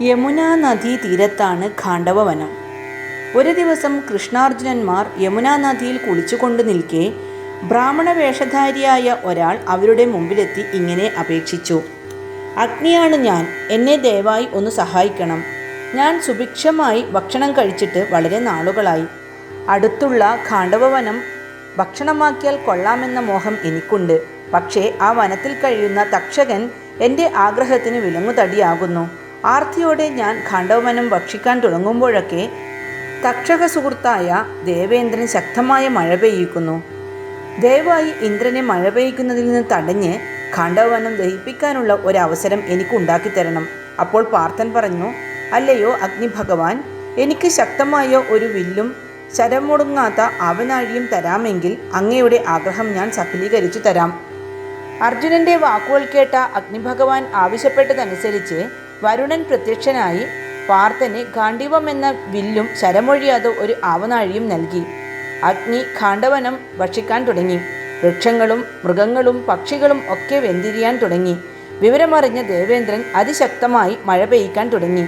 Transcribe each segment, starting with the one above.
യമുനാ നദീ തീരത്താണ് ഖാണ്ഡവവനം. ഒരു ദിവസം കൃഷ്ണാർജുനന്മാർ യമുനാ നദിയിൽ കുളിച്ചുകൊണ്ട് നിൽക്കെ ബ്രാഹ്മണ വേഷധാരിയായ ഒരാൾ അവരുടെ മുമ്പിലെത്തി ഇങ്ങനെ അപേക്ഷിച്ചു. അഗ്നിയാണ് ഞാൻ എന്നെ ദയവായി ഒന്ന് സഹായിക്കണം. ഞാൻ സുഭിക്ഷമായി ഭക്ഷണം കഴിച്ചിട്ട് വളരെ നാളുകളായി. അടുത്തുള്ള ഖാണ്ഡവവനം ഭക്ഷണമാക്കിയാൽ കൊള്ളാമെന്ന മോഹം എനിക്കുണ്ട്. പക്ഷേ ആ വനത്തിൽ കഴിയുന്ന തക്ഷകൻ എന്റെ ആഗ്രഹത്തിന് വിലങ്ങുതടിയാകുന്നു. ആർത്തിയോടെ ഞാൻ ഖാണ്ഡവനം ഭക്ഷിക്കാൻ തുടങ്ങുമ്പോഴൊക്കെ തക്ഷക സുഹൃത്തായ ദേവേന്ദ്രൻ ശക്തമായ മഴ പെയ്യിക്കുന്നു. ദയവായി ഇന്ദ്രനെ മഴ പെയ്യിക്കുന്നതിൽ നിന്ന് തടഞ്ഞ് ഖാണ്ഡവനം ദഹിപ്പിക്കാനുള്ള ഒരവസരം എനിക്ക് തരണം. അപ്പോൾ പാർത്ഥൻ പറഞ്ഞു അല്ലയോ അഗ്നിഭഗവാൻ എനിക്ക് ശക്തമായ ഒരു വില്ലും ശരമൊടുങ്ങാത്ത അവനാഴിയും തരാമെങ്കിൽ അങ്ങയുടെ ആഗ്രഹം ഞാൻ സഫലീകരിച്ചു തരാം. അർജുനന്റെ വാക്കുകൾ കേട്ട അഗ്നിഭഗവാൻ ആവശ്യപ്പെട്ടതനുസരിച്ച് വരുണൻ പ്രത്യക്ഷനായി പാർത്ഥന് ഖാണ്ഡിവം എന്ന വില്ലും ശരമൊഴിയാതെ ഒരു ആവനാഴിയും നൽകി. അഗ്നി ഖാണ്ഡവനം ഭക്ഷിക്കാൻ തുടങ്ങി. വൃക്ഷങ്ങളും മൃഗങ്ങളും പക്ഷികളും ഒക്കെ വെന്തിരിയാൻ തുടങ്ങി. വിവരമറിഞ്ഞ ദേവേന്ദ്രൻ അതിശക്തമായി മഴ പെയ്യ്ക്കാൻ തുടങ്ങി.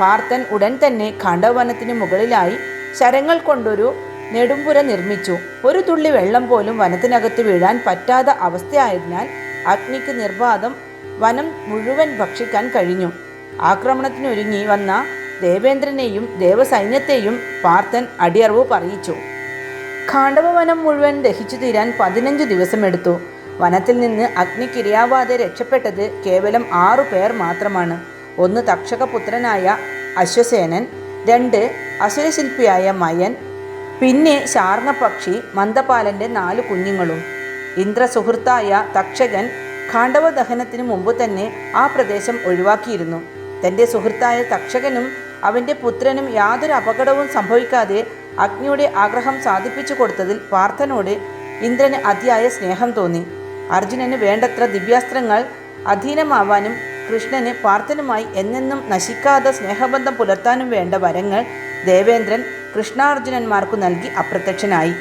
പാർത്ഥൻ ഉടൻ തന്നെ ഖാണ്ഡവനത്തിന് മുകളിലായി ശരങ്ങൾ കൊണ്ടൊരു നെടുമ്പുര നിർമ്മിച്ചു. ഒരു തുള്ളി വെള്ളം പോലും വനത്തിനകത്ത് വീഴാൻ പറ്റാത്ത അവസ്ഥയായതിനാൽ അഗ്നിക്ക് നിർബാധം വനം മുഴുവൻ ഭക്ഷിക്കാൻ കഴിഞ്ഞു. ആക്രമണത്തിനൊരുങ്ങി വന്ന ദേവേന്ദ്രനെയും ദേവസൈന്യത്തെയും പാർത്ഥൻ അടിയറവ് പറയിച്ചു. ഖാണ്ഡവവനം മുഴുവൻ ദഹിച്ചു തീരാൻ പതിനഞ്ച് ദിവസമെടുത്തു. വനത്തിൽ നിന്ന് അഗ്നിക്കിരയാവാതെ രക്ഷപ്പെട്ടത് കേവലം ആറു പേർ മാത്രമാണ്. ഒന്ന് തക്ഷകപുത്രനായ അശ്വസേനൻ രണ്ട് അസുരശില്പിയായ മയൻ പിന്നെ ശാർണപക്ഷി മന്ദപാലന്റെ നാല് കുഞ്ഞുങ്ങളും. ഇന്ദ്രസുഹൃത്തായ തക്ഷകൻ ഖാണ്ഡവദഹനത്തിന് മുമ്പ് തന്നെ ആ പ്രദേശം ഒഴിവാക്കിയിരുന്നു. തന്റെ സുഹൃത്തായ തക്ഷകനും അവന്റെ പുത്രനും യാതൊരു അപകടവും സംഭവിക്കാതെ അഗ്നിയുടെ ആഗ്രഹം സാധിപ്പിച്ചു കൊടുത്തതിൽ പാർത്ഥനോട് ഇന്ദ്രന് അതിയായ സ്നേഹം തോന്നി. അർജുനന് വേണ്ടത്ര ദിവ്യാസ്ത്രങ്ങൾ അധീനമാവാനും കൃഷ്ണന് പാർത്ഥനുമായി എന്നെന്നും നശിക്കാതെ സ്നേഹബന്ധം പുലർത്താനും വേണ്ട വരങ്ങൾ ദേവേന്ദ്രൻ കൃഷ്ണാർജുനന്മാർക്കു നൽകി അപ്രത്യക്ഷനായി.